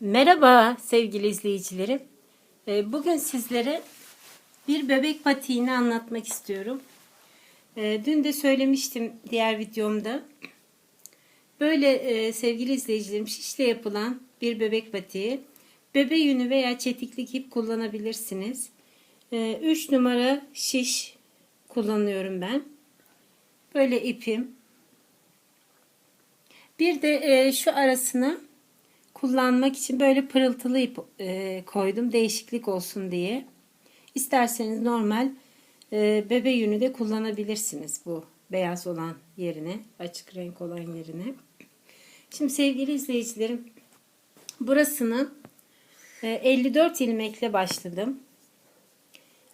Merhaba sevgili izleyicilerim. Ee, Bugün sizlere bir bebek patiğini anlatmak istiyorum. Ee, Dün de söylemiştim diğer videomda. Böyle e, sevgili izleyicilerim şişle yapılan bir bebek patiği. Bebe yünü veya çetiklik ip kullanabilirsiniz. 3 numara şiş kullanıyorum ben. Böyle ipim. Bir de e, şu arasına kullanmak için böyle pırıltılı ip e, koydum değişiklik olsun diye. İsterseniz normal e, bebe yünü de kullanabilirsiniz bu beyaz olan yerine, açık renk olan yerine. Şimdi sevgili izleyicilerim, burasını e, 54 ilmekle başladım.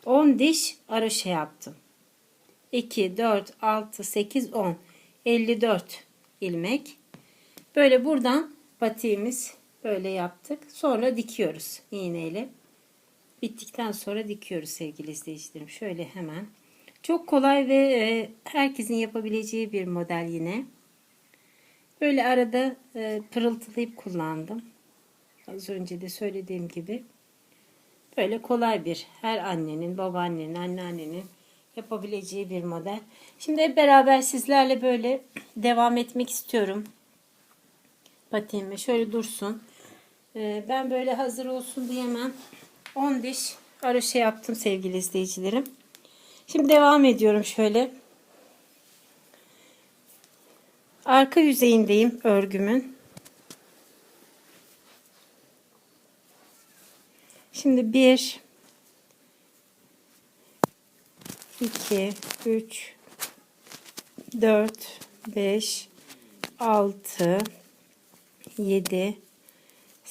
10 diş aroşe yaptım. 2, 4, 6, 8, 10. 54 ilmek. Böyle buradan patiğimiz böyle yaptık. Sonra dikiyoruz iğneyle. Bittikten sonra dikiyoruz sevgili izleyicilerim. Şöyle hemen. Çok kolay ve e, herkesin yapabileceği bir model yine. Böyle arada e, pırıltılı ip kullandım. Az önce de söylediğim gibi. Böyle kolay bir her annenin, babaannenin, anneannenin yapabileceği bir model. Şimdi hep beraber sizlerle böyle devam etmek istiyorum. Patiğimi şöyle dursun. Ee, ben böyle hazır olsun diye hemen 10 diş araşı yaptım sevgili izleyicilerim. Şimdi devam ediyorum şöyle. Arka yüzeyindeyim örgümün. Şimdi 1 2 3 4 5 6 7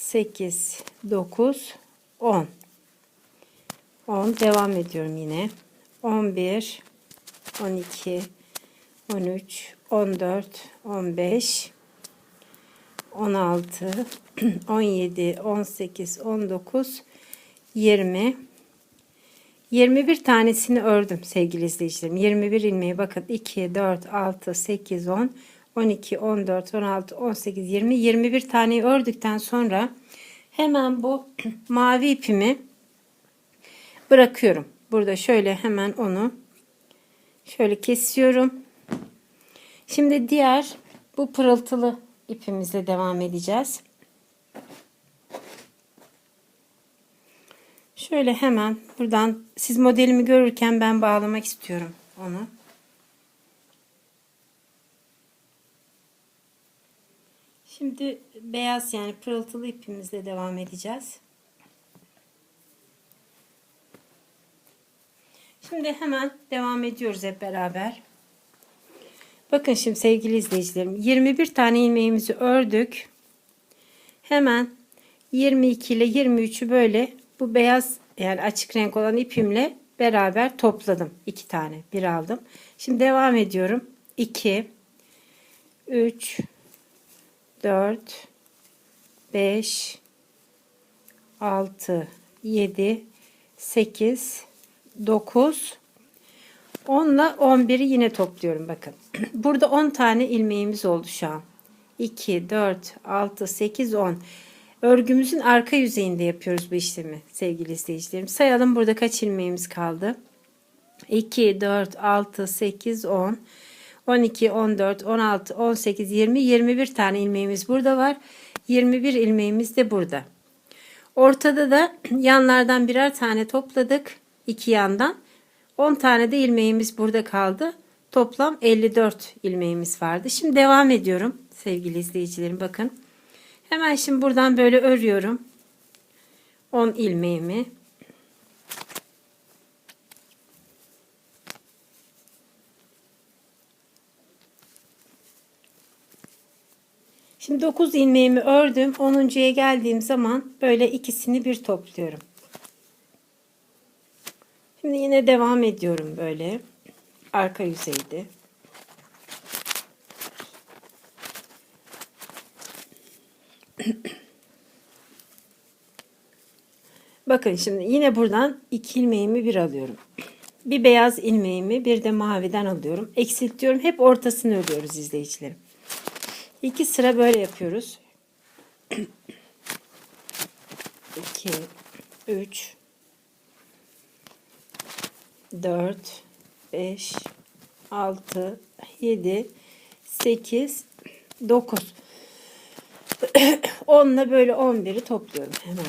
8 9 10 10 devam ediyorum yine. 11 12 13 14 15 16 17 18 19 20 21 tanesini ördüm sevgili izleyicilerim. 21 ilmeği bakın. 2, 4, 6, 8, 10, 12, 14, 16, 18, 20, 21 taneyi ördükten sonra hemen bu mavi ipimi bırakıyorum. Burada şöyle hemen onu şöyle kesiyorum. Şimdi diğer bu pırıltılı ipimizle devam edeceğiz. Şöyle hemen buradan siz modelimi görürken ben bağlamak istiyorum onu. Şimdi beyaz yani pırıltılı ipimizle devam edeceğiz. Şimdi hemen devam ediyoruz hep beraber. Bakın şimdi sevgili izleyicilerim 21 tane ilmeğimizi ördük. Hemen 22 ile 23'ü böyle bu beyaz yani açık renk olan ipimle beraber topladım. iki tane bir aldım. Şimdi devam ediyorum. 2 3 4 5 6 7 8 9 10 ile 11'i yine topluyorum bakın. Burada 10 tane ilmeğimiz oldu şu an. 2 4 6 8 10 Örgümüzün arka yüzeyinde yapıyoruz bu işlemi sevgili izleyicilerim. Sayalım burada kaç ilmeğimiz kaldı. 2, 4, 6, 8, 10, 12, 14, 16, 18, 20, 21 tane ilmeğimiz burada var. 21 ilmeğimiz de burada. Ortada da yanlardan birer tane topladık. iki yandan. 10 tane de ilmeğimiz burada kaldı. Toplam 54 ilmeğimiz vardı. Şimdi devam ediyorum sevgili izleyicilerim. Bakın. Hemen şimdi buradan böyle örüyorum. 10 ilmeğimi. Şimdi 9 ilmeğimi ördüm. 10.ya geldiğim zaman böyle ikisini bir topluyorum. Şimdi yine devam ediyorum böyle. Arka yüzeyde. Bakın şimdi yine buradan iki ilmeğimi bir alıyorum. Bir beyaz ilmeğimi bir de maviden alıyorum. Eksiltiyorum. Hep ortasını örüyoruz izleyicilerim. İki sıra böyle yapıyoruz. 2 3 4 5 6 7 8 9 10'la böyle 11'i topluyorum hemen.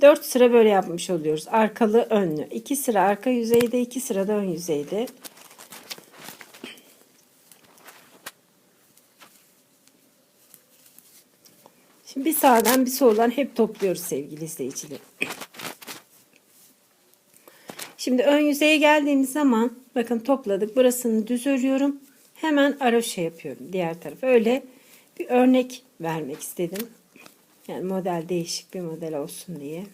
4 sıra böyle yapmış oluyoruz. Arkalı önlü. 2 sıra arka yüzeyde, 2 sıra da ön yüzeyde. Şimdi bir sağdan bir soldan hep topluyoruz sevgili izleyiciler. Şimdi ön yüzeye geldiğimiz zaman bakın topladık. Burasını düz örüyorum. Hemen aroşa yapıyorum diğer tarafa. Öyle bir örnek vermek istedim. Yani model değişik bir model olsun diye.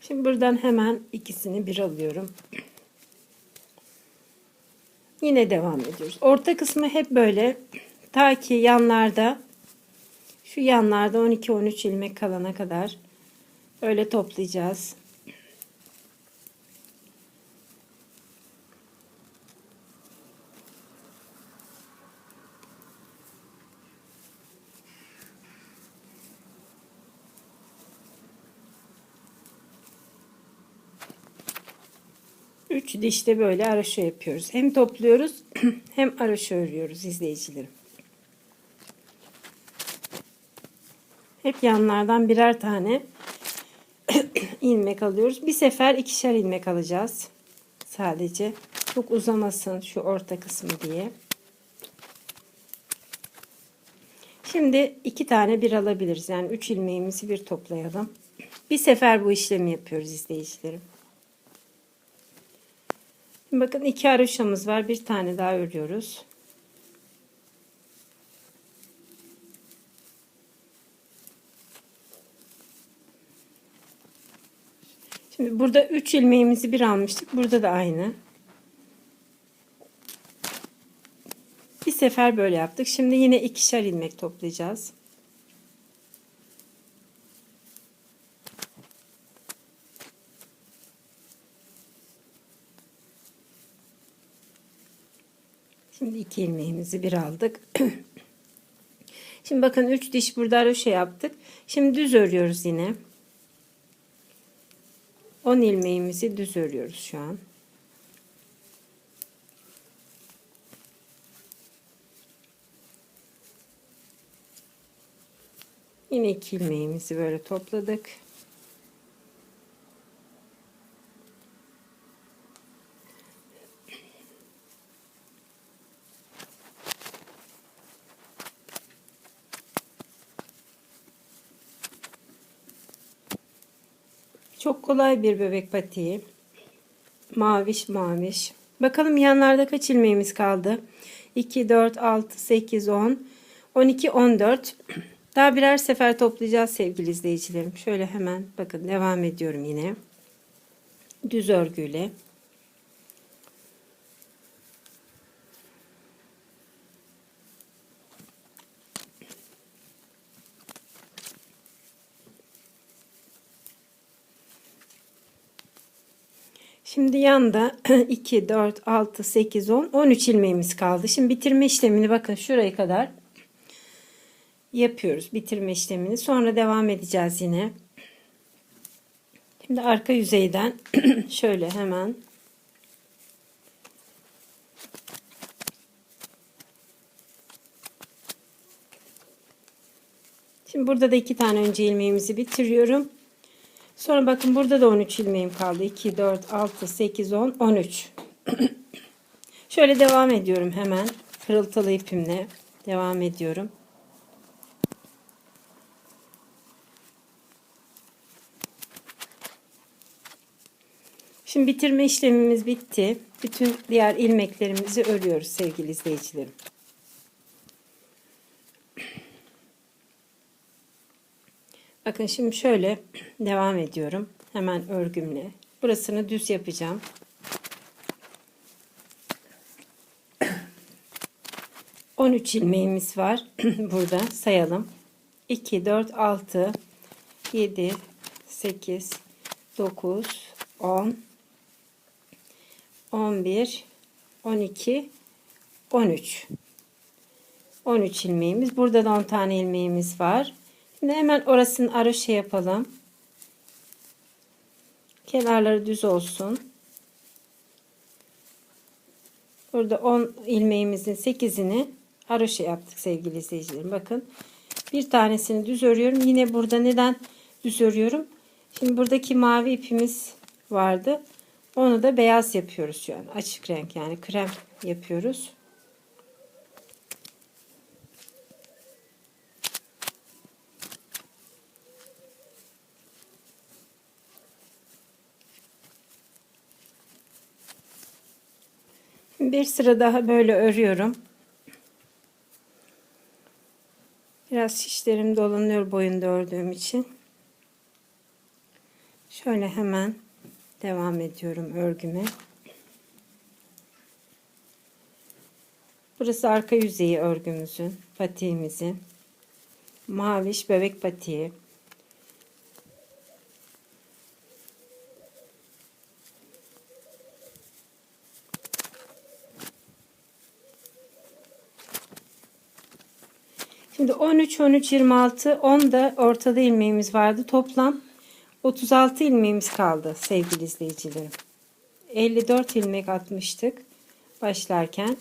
Şimdi buradan hemen ikisini bir alıyorum. Yine devam ediyoruz. Orta kısmı hep böyle ta ki yanlarda şu yanlarda 12-13 ilmek kalana kadar öyle toplayacağız. Üç dişte böyle araşo yapıyoruz. Hem topluyoruz hem araşo örüyoruz izleyicilerim. Hep yanlardan birer tane ilmek alıyoruz. Bir sefer ikişer ilmek alacağız. Sadece çok uzamasın şu orta kısmı diye. Şimdi iki tane bir alabiliriz. Yani üç ilmeğimizi bir toplayalım. Bir sefer bu işlemi yapıyoruz izleyicilerim. Bakın iki haroşamız var. Bir tane daha örüyoruz. Şimdi burada 3 ilmeğimizi bir almıştık. Burada da aynı. Bir sefer böyle yaptık. Şimdi yine ikişer ilmek toplayacağız. Şimdi iki ilmeğimizi bir aldık. Şimdi bakın 3 diş burada röşe yaptık. Şimdi düz örüyoruz yine. 10 ilmeğimizi düz örüyoruz şu an. Yine iki ilmeğimizi böyle topladık. Çok kolay bir bebek patiği. Maviş maviş. Bakalım yanlarda kaç ilmeğimiz kaldı? 2, 4, 6, 8, 10, 12, 14. Daha birer sefer toplayacağız sevgili izleyicilerim. Şöyle hemen bakın devam ediyorum yine. Düz örgüyle. Şimdi yanda 2, 4, 6, 8, 10, 13 ilmeğimiz kaldı. Şimdi bitirme işlemini bakın şuraya kadar yapıyoruz. Bitirme işlemini. Sonra devam edeceğiz yine. Şimdi arka yüzeyden şöyle hemen Şimdi burada da iki tane önce ilmeğimizi bitiriyorum. Sonra bakın burada da 13 ilmeğim kaldı. 2, 4, 6, 8, 10, 13. Şöyle devam ediyorum hemen. Pırıltılı ipimle devam ediyorum. Şimdi bitirme işlemimiz bitti. Bütün diğer ilmeklerimizi örüyoruz sevgili izleyicilerim. Bakın şimdi şöyle devam ediyorum. Hemen örgümle. Burasını düz yapacağım. On üç ilmeğimiz var. Burada sayalım. 2, 4, 6, 7, 8, 9, 10, 11, 12, 13. 13 ilmeğimiz. Burada da 10 tane ilmeğimiz var. Şimdi hemen orasını aroşe yapalım. Kenarları düz olsun. Burada 10 ilmeğimizin 8'ini haroşa yaptık sevgili izleyicilerim. Bakın bir tanesini düz örüyorum. Yine burada neden düz örüyorum? Şimdi buradaki mavi ipimiz vardı. Onu da beyaz yapıyoruz şu an. Açık renk yani krem yapıyoruz. Bir sıra daha böyle örüyorum. Biraz şişlerim dolanıyor boyunda ördüğüm için. Şöyle hemen devam ediyorum örgüme. Burası arka yüzeyi örgümüzün, patiğimizin. Maviş bebek patiği. Şimdi 13, 13, 26, 10 da ortada ilmeğimiz vardı. Toplam 36 ilmeğimiz kaldı sevgili izleyicilerim. 54 ilmek atmıştık başlarken.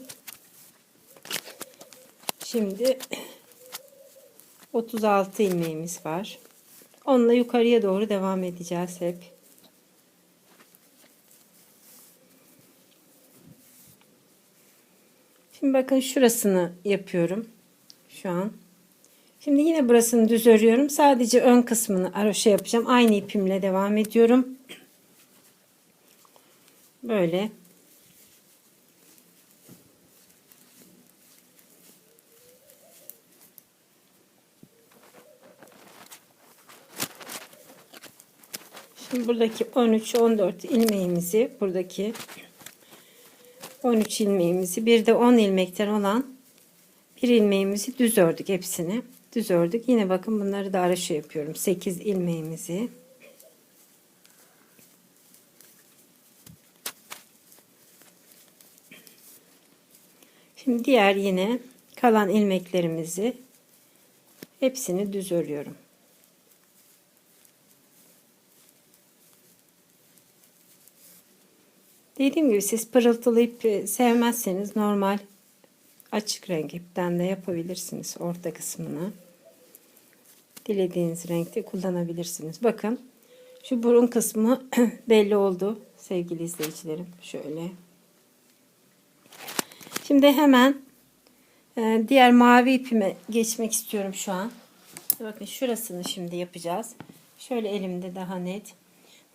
Şimdi 36 ilmeğimiz var. Onunla yukarıya doğru devam edeceğiz hep. Şimdi bakın şurasını yapıyorum şu an. Şimdi yine burasını düz örüyorum. Sadece ön kısmını aroşa yapacağım. Aynı ipimle devam ediyorum. Böyle. Şimdi buradaki 13 14 ilmeğimizi buradaki 13 ilmeğimizi bir de 10 ilmekten olan bir ilmeğimizi düz ördük hepsini. Düz ördük. Yine bakın bunları da araşa yapıyorum. 8 ilmeğimizi. Şimdi diğer yine kalan ilmeklerimizi hepsini düz örüyorum. Dediğim gibi siz pırıltılı ip sevmezseniz normal açık renk ipten de yapabilirsiniz orta kısmını. Dilediğiniz renkte kullanabilirsiniz. Bakın şu burun kısmı belli oldu sevgili izleyicilerim. Şöyle. Şimdi hemen e, diğer mavi ipime geçmek istiyorum şu an. Bakın şurasını şimdi yapacağız. Şöyle elimde daha net.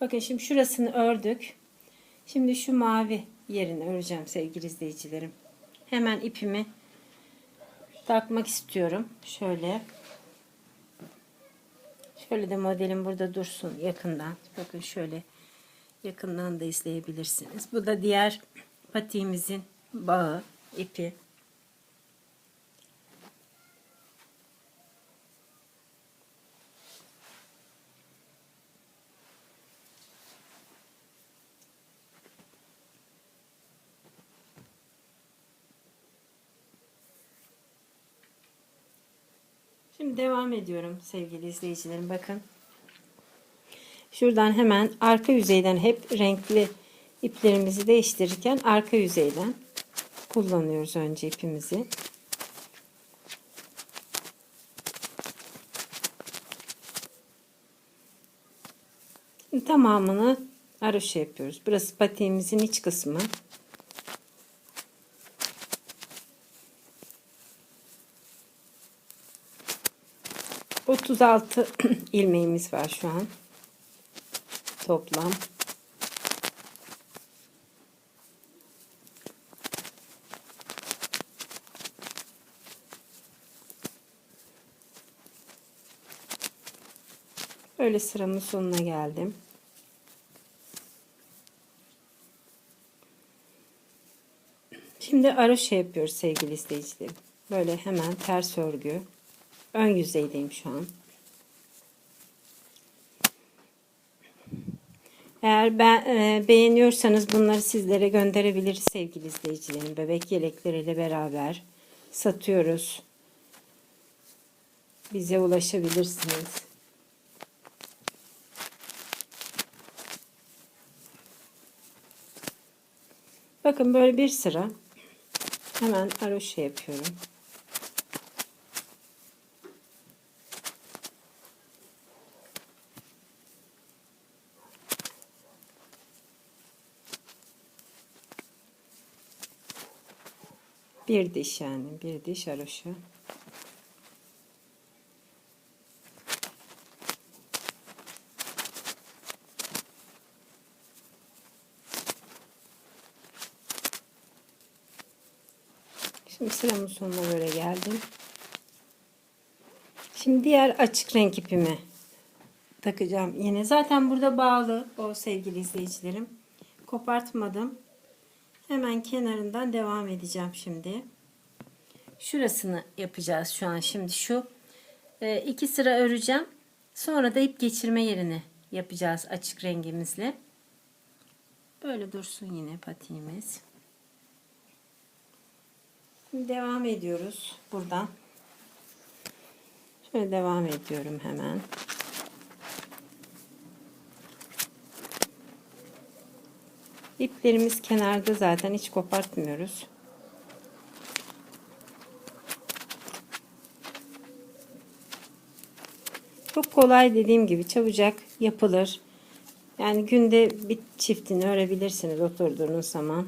Bakın şimdi şurasını ördük. Şimdi şu mavi yerini öreceğim sevgili izleyicilerim. Hemen ipimi takmak istiyorum. Şöyle. Şöyle de modelim burada dursun yakından. Bakın şöyle yakından da izleyebilirsiniz. Bu da diğer patiğimizin bağı, ipi. Şimdi devam ediyorum sevgili izleyicilerim. Bakın. Şuradan hemen arka yüzeyden hep renkli iplerimizi değiştirirken arka yüzeyden kullanıyoruz önce ipimizi. Şimdi tamamını aroşa yapıyoruz. Burası patiğimizin iç kısmı. 36 ilmeğimiz var şu an. Toplam. Böyle sıramın sonuna geldim. Şimdi aroşa yapıyoruz sevgili izleyicilerim. Böyle hemen ters örgü ön yüzeydeyim şu an. Eğer ben, e, beğeniyorsanız bunları sizlere gönderebiliriz sevgili izleyicilerim. Bebek yelekleriyle beraber satıyoruz. Bize ulaşabilirsiniz. Bakın böyle bir sıra hemen aroşa yapıyorum. Bir diş yani bir diş aroşa. Şimdi sıramın sonuna böyle geldim. Şimdi diğer açık renk ipimi takacağım yine. Zaten burada bağlı o sevgili izleyicilerim. Kopartmadım. Hemen kenarından devam edeceğim şimdi. Şurasını yapacağız şu an. Şimdi şu e, iki sıra öreceğim. Sonra da ip geçirme yerini yapacağız açık rengimizle. Böyle dursun yine patiğimiz. Şimdi devam ediyoruz buradan. Şöyle devam ediyorum hemen. İplerimiz kenarda zaten hiç kopartmıyoruz. Çok kolay dediğim gibi çabucak yapılır. Yani günde bir çiftini örebilirsiniz oturduğunuz zaman.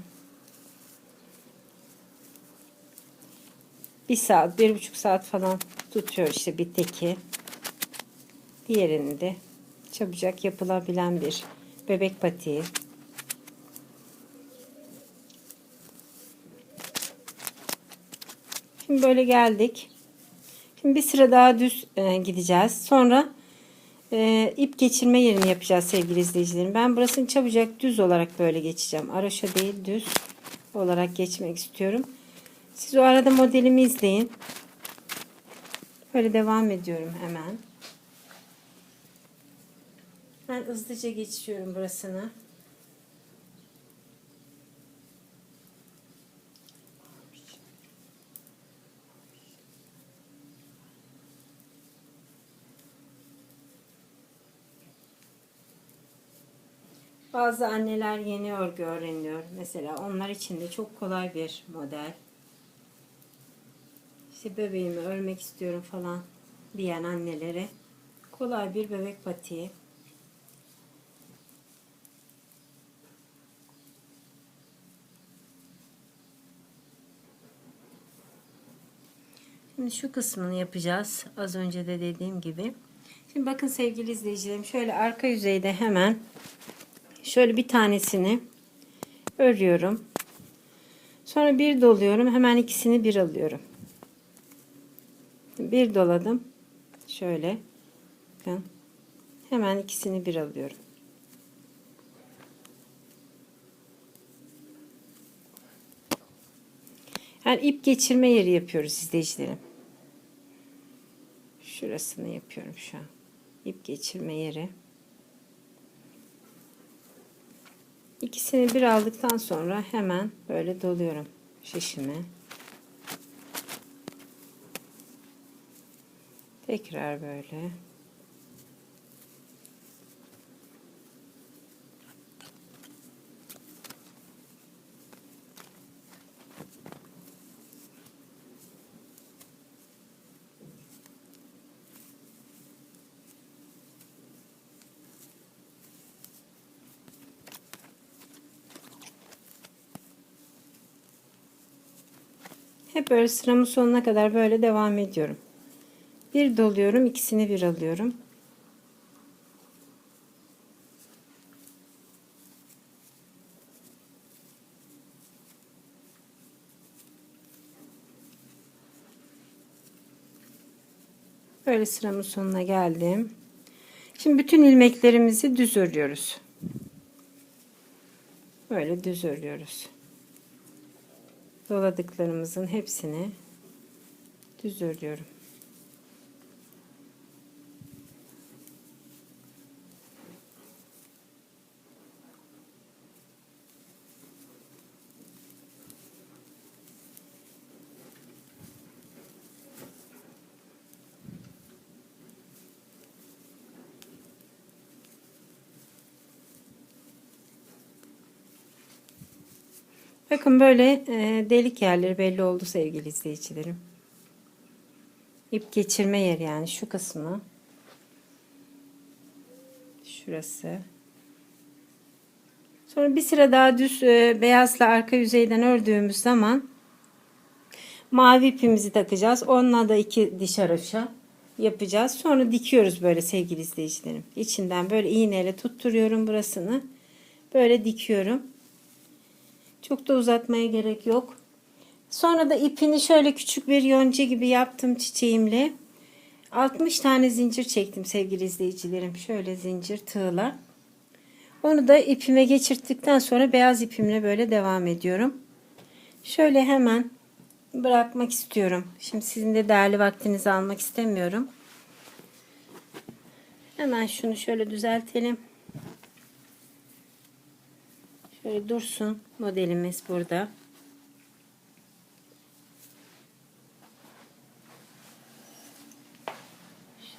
Bir saat, bir buçuk saat falan tutuyor işte bir teki. Diğerini de çabucak yapılabilen bir bebek patiği. Şimdi böyle geldik. Şimdi bir sıra daha düz e, gideceğiz. Sonra e, ip geçirme yerini yapacağız sevgili izleyicilerim. Ben burasını çabucak düz olarak böyle geçeceğim. Araşa değil düz olarak geçmek istiyorum. Siz o arada modelimi izleyin. Böyle devam ediyorum hemen. Ben hızlıca geçiyorum burasını. Bazı anneler yeni örgü öğreniyor. Mesela onlar için de çok kolay bir model. İşte bebeğimi örmek istiyorum falan diyen annelere kolay bir bebek patiği. Şimdi şu kısmını yapacağız. Az önce de dediğim gibi. Şimdi bakın sevgili izleyicilerim şöyle arka yüzeyde hemen şöyle bir tanesini örüyorum. Sonra bir doluyorum. Hemen ikisini bir alıyorum. Bir doladım. Şöyle. Bakın. Hemen ikisini bir alıyorum. Yani ip geçirme yeri yapıyoruz izleyicilerim. Şurasını yapıyorum şu an. İp geçirme yeri. İkisini bir aldıktan sonra hemen böyle doluyorum şişimi. Tekrar böyle. Hep böyle sıramın sonuna kadar böyle devam ediyorum. Bir doluyorum, ikisini bir alıyorum. Böyle sıramın sonuna geldim. Şimdi bütün ilmeklerimizi düz örüyoruz. Böyle düz örüyoruz doladıklarımızın hepsini düz örüyorum. Bakın böyle e, delik yerleri belli oldu sevgili izleyicilerim. İp geçirme yeri yani şu kısmı. Şurası. Sonra bir sıra daha düz e, beyazla arka yüzeyden ördüğümüz zaman mavi ipimizi takacağız. Onunla da iki diş haroşa yapacağız. Sonra dikiyoruz böyle sevgili izleyicilerim. İçinden böyle iğneyle tutturuyorum burasını. Böyle dikiyorum. Çok da uzatmaya gerek yok. Sonra da ipini şöyle küçük bir yonca gibi yaptım çiçeğimle. 60 tane zincir çektim sevgili izleyicilerim. Şöyle zincir tığla. Onu da ipime geçirttikten sonra beyaz ipimle böyle devam ediyorum. Şöyle hemen bırakmak istiyorum. Şimdi sizin de değerli vaktinizi almak istemiyorum. Hemen şunu şöyle düzeltelim. Şöyle dursun modelimiz burada.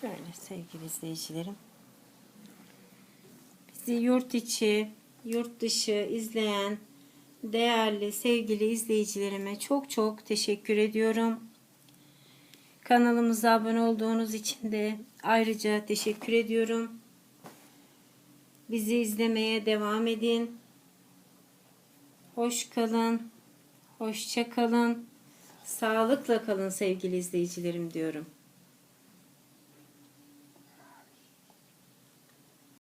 Şöyle sevgili izleyicilerim. Bizi yurt içi, yurt dışı izleyen değerli sevgili izleyicilerime çok çok teşekkür ediyorum. Kanalımıza abone olduğunuz için de ayrıca teşekkür ediyorum. Bizi izlemeye devam edin. Hoş kalın. Hoşça kalın. Sağlıkla kalın sevgili izleyicilerim diyorum.